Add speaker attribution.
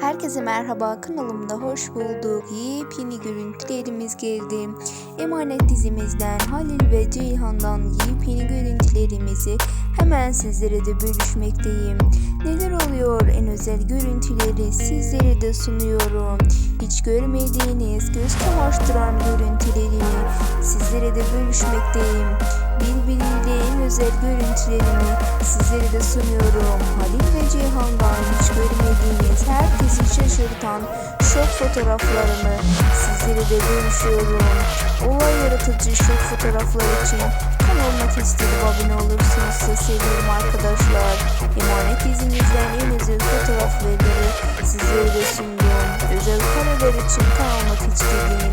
Speaker 1: Herkese merhaba kanalımda hoş bulduk. Yepyeni görüntülerimiz geldi. Emanet dizimizden Halil ve Ceyhan'dan yepyeni görüntülerimizi hemen sizlere de bölüşmekteyim. Neler oluyor en özel görüntüleri sizlere de sunuyorum. Hiç görmediğiniz göz kamaştıran görüntülerimi sizlere de bölüşmekteyim. Birbiriyle en özel görüntülerimi sizlere de sunuyorum. Halil ve herkesi şaşırtan şok fotoğraflarımı sizlere de bölüşüyorum. Olay yaratıcı şok fotoğraflar için kanalıma kestirip abone olursunuz. Size seviyorum arkadaşlar. Emanet dizimizden en özel fotoğrafları sizlere de sundum. Özel kareler için kanalıma kestirdim.